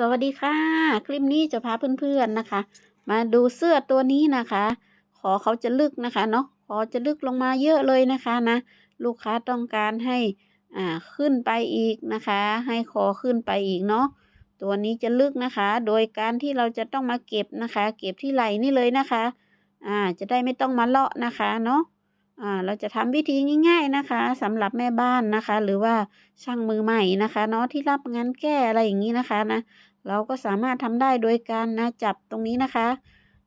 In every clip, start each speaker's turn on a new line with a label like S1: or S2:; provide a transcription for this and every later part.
S1: สวัสดีค่ะ คลิปนี้จะพาเพื่อนๆนะคะ มาดูเสื้อตัวนี้นะคะ ขอเขาจะลึกนะคะเนาะขอจะลึกลงมาเยอะเลยนะคะนะลูกค้าต้องการให้อ่าขึ้นไปอีกนะคะ ให้คอขึ้นไปอีกเนาะตัวนี้จะลึกนะคะ โดยการที่เราจะต้องมาเก็บนะคะ เก็บที่ไหล่นี่เลยนะคะ อ่าจะได้ไม่ต้องมาเลาะนะคะเนาะ อ่าเราจะทำวิธีง่าย ๆนะคะสำหรับแม่บ้านนะคะ หรือว่าช่างมือใหม่นะคะเนาะที่รับงานแก้อะไรอย่างนี้นะคะนะเราก็สามารถทำได้โดยการนะจับตรงนี้นะคะ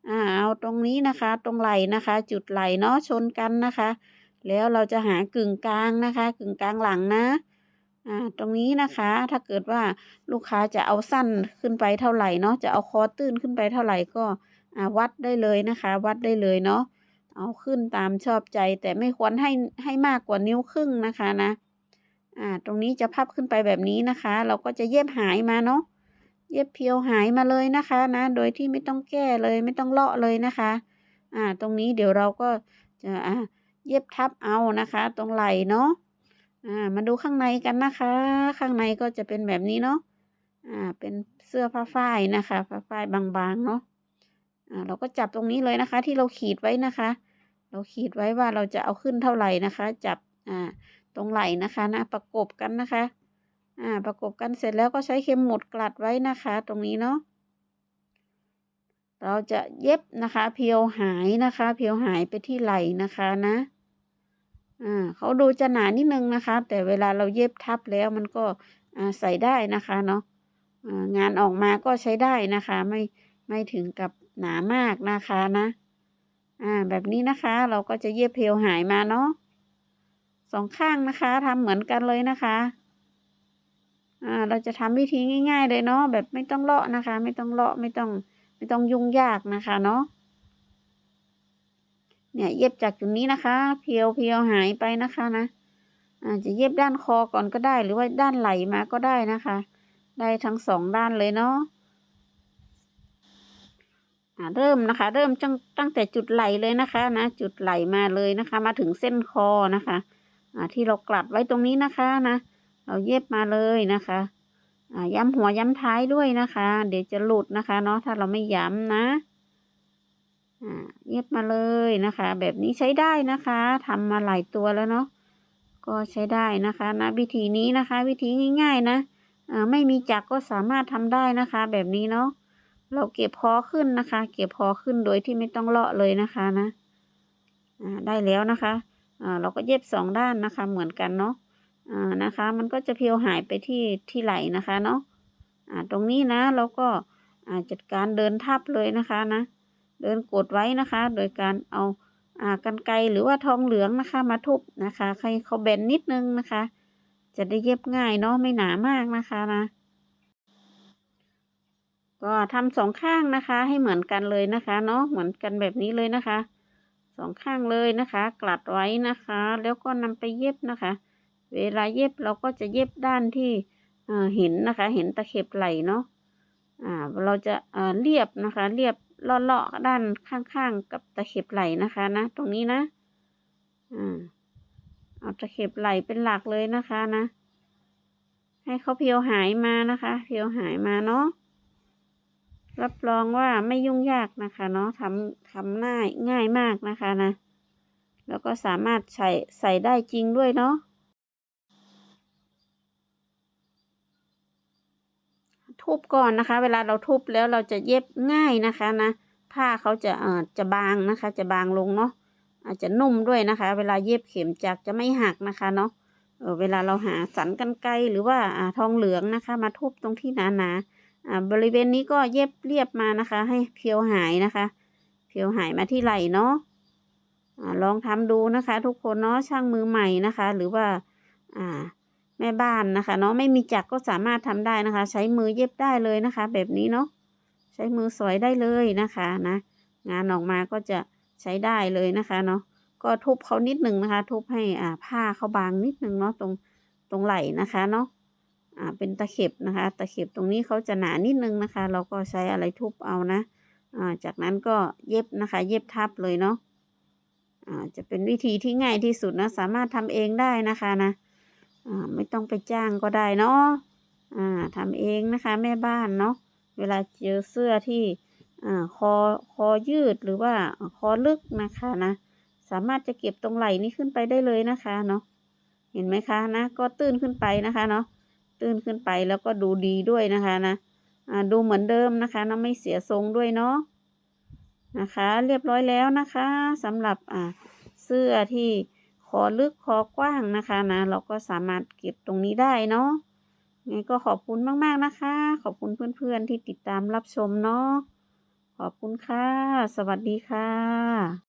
S1: อ่าเอาตรงนี้นะคะ ตรงไหล่นะคะ จุดไหล่เนาะชนกันนะคะ แล้วเราจะหากึ่งกลางนะคะ กึ่งกลางหลังนะอ่าตรงนี้นะคะถ้าเกิดว่าลูกค้าจะเอาสั้นขึ้นไปเท่าไหร่เนาะจะเอาคอตื้นขึ้นไปเท่าไหร่ก็อ่าวัดได้เลยนะคะ วัดได้เลยเนาะ เอาขึ้นตามชอบใจ แต่ไม่ควรให้ให้มากกว่านิ้วครึ่งนะคะนะอ่าตรงนี้จะพับขึ้นไปแบบนี้นะคะ เราก็จะเย็บหายมาเนาะเย็บเพียวหายมาเลยนะคะนะ โดยที่ไม่ต้องแก้เลยไม่ต้องเลาะเลยนะคะ อ่า ตรงนี้เดี๋ยวเราก็จะอ่าเย็บทับเอานะคะ ตรงไหล่เนาะอ่ามาดูข้างในกันนะคะ ข้างในก็จะเป็นแบบนี้เนาะอ่า เป็นเสื้อผ้าฝ้ายนะคะผ้าฝ้ายบางๆเนาะอ่าเราก็จับตรงนี้เลยนะคะ ที่เราขีดไว้นะคะ เราขีดไว้ว่าเราจะเอาขึ้นเท่าไหร่นะคะ จับอ่าตรงไหล่นะคะนะประกบกันนะคะอ่าประกบกันเสร็จแล้วก็ใช้เข็มหมุดกลัดไว้นะคะ ตรงนี้เนาะเราจะเย็บนะคะเพียวหายนะคะ เพียวหายไปที่ไหล่นะคะนะอ่าเขาดูจะหนานิดนึงนะคะ แต่เวลาเราเย็บทับแล้วมันก็อ่าใส่ได้นะคะเนาะงานออกมาก็ใช้ได้นะคะ ไม่ไม่ถึงกับหนามากนะคะนะ อ่าแบบนี้นะคะเราก็จะเย็บเพียวหายมาเนาะสองข้างนะคะทำเหมือนกันเลยนะคะอ่าเราจะทำวิธีง่าย ๆ เลยเนาะแบบไม่ต้องเลาะนะคะ ไม่ต้องเลาะไม่ต้องไม่ต้องยุ่งยากนะคะเนาะเนี่ยเย็บจากจุดนี้นะคะ เพียวเพียวหายไปนะคะนะอ่าจะเย็บด้านคอก่อนก็ได้ หรือว่าด้านไหล่มาก็ได้นะคะ ได้ทั้งสองด้านเลยเนาะ เริ่มนะคะ เริ่มตั้งตั้งแต่จุดไหลเลยนะคะนะ จุดไหลมาเลยนะคะ มาถึงเส้นคอนะคะที่เรากลัดไว้ตรงนี้นะคะนะ เราเย็บมาเลยนะคะย้ำหัวย้ำท้ายด้วยนะคะ เดี๋ยวจะหลุดนะคะ เนาะถ้าเราไม่ย้ำนะเย็บมาเลยนะคะ แบบนี้ใช้ได้นะคะทำมาหลายตัวแล้วเนาะก็ใช้ได้นะคะนะวิธีนี้นะคะ วิธีง่าย ๆ นะไม่มีจักรก็สามารถทำได้นะคะ แบบนี้เนาะ เราเก็บพอขึ้นนะคะ เก็บพอขึ้นโดยที่ไม่ต้องเลาะเลยนะคะนะได้แล้วนะคะอ่าเราก็เย็บสองด้านนะคะเหมือนกันเนาะอ่านะคะ มันก็จะเพียวหายไปที่ที่ไหลนะคะเนาะอ่าตรงนี้นะเราก็อ่าจัดการเดินทับเลยนะคะนะ เดินกดไว้นะคะ โดยการเอาอ่ากรรไกหรือว่าทองเหลืองนะคะมาทุบนะคะให้เขาแบนนิดนึงนะคะ จะได้เย็บง่ายเนาะไม่หนามากนะคะนะ ก็ทำสองข้างนะคะ ให้เหมือนกันเลยนะคะ เนาะเหมือนกันแบบนี้เลยนะคะสองข้างเลยนะคะ กลัดไว้นะคะ แล้วก็นำไปเย็บนะคะ เวลาเย็บเราก็จะเย็บด้านที่เห็นนะคะ เห็นตะเข็บไหลเนาะอ่าเราจะเรียบนะคะ เรียบเลาะๆด้านข้างๆกับตะเข็บไหลนะคะนะ ตรงนี้นะอ่าเอาตะเข็บไหลเป็นหลักเลยนะคะนะ ให้เขาเพียวหายมานะคะ เพียวหายมาเนาะ รับรองว่าไม่ยุ่งยากนะคะเนาะทำทำง่ายง่ายมากนะคะนะ แล้วก็สามารถใส่ใส่ได้จริงด้วยเนาะทุบก่อนนะคะ เวลาเราทุบแล้วเราจะเย็บง่ายนะคะนะผ้าเขาจะเออจะบางนะคะ จะบางลงเนาะอาจจะนุ่มด้วยนะคะ เวลาเย็บเข็มจักจะไม่หักนะคะเนาะเออเวลาเราหาสันกันไกรหรือว่าอ่าทองเหลืองนะคะ มาทุบตรงที่หนาๆอ่า บริเวณนี้ก็เย็บเรียบมานะคะ ให้เพียวหายนะคะ เพียวหายมาที่ไหล่เนาะอ่าลองทำดูนะคะ ทุกคนเนาะช่างมือใหม่นะคะ หรือว่าอ่าแม่บ้านนะคะเนาะไม่มีจักรก็สามารถทำได้นะคะ ใช้มือเย็บได้เลยนะคะ แบบนี้เนาะใช้มือสอยได้เลยนะคะนะ งานออกมาก็จะใช้ได้เลยนะคะเนาะก็ทุบเขานิดหนึ่งนะคะ ทุบให้อ่าผ้าเขาบางนิดหนึ่งเนาะตรงตรงไหล่นะคะเนาะ อ่าเป็นตะเข็บนะคะ ตะเข็บตรงนี้เขาจะหนานิดนึงนะคะ เราก็ใช้อะไรทุบเอานะอ่าจากนั้นก็เย็บนะคะ เย็บทับเลยเนาะอ่าจะเป็นวิธีที่ง่ายที่สุดนะ สามารถทำเองได้นะคะนะอ่าไม่ต้องไปจ้างก็ได้เนาะอ่าทำเองนะคะแม่บ้านเนาะเวลาเจอเสื้อที่อ่าคอคอยืดหรือว่าคอลึกนะคะนะสามารถจะเก็บตรงไหล่นี้ขึ้นไปได้เลยนะคะเนาะเห็นไหมคะนะก็ตื้นขึ้นไปนะคะเนาะ ตื้นขึ้นไปแล้วก็ดูดีด้วยนะคะนะดูเหมือนเดิมนะคะนะไม่เสียทรงด้วยเนาะนะคะ เรียบร้อยแล้วนะคะสำหรับเสื้อที่คอลึกคอกว้างนะคะนะเราก็สามารถเก็บตรงนี้ได้เนาะไงก็ขอบคุณมาก ๆ นะคะ ขอบคุณเพื่อน ๆ ที่ติดตามรับชมเนาะขอบคุณค่ะ สวัสดีค่ะ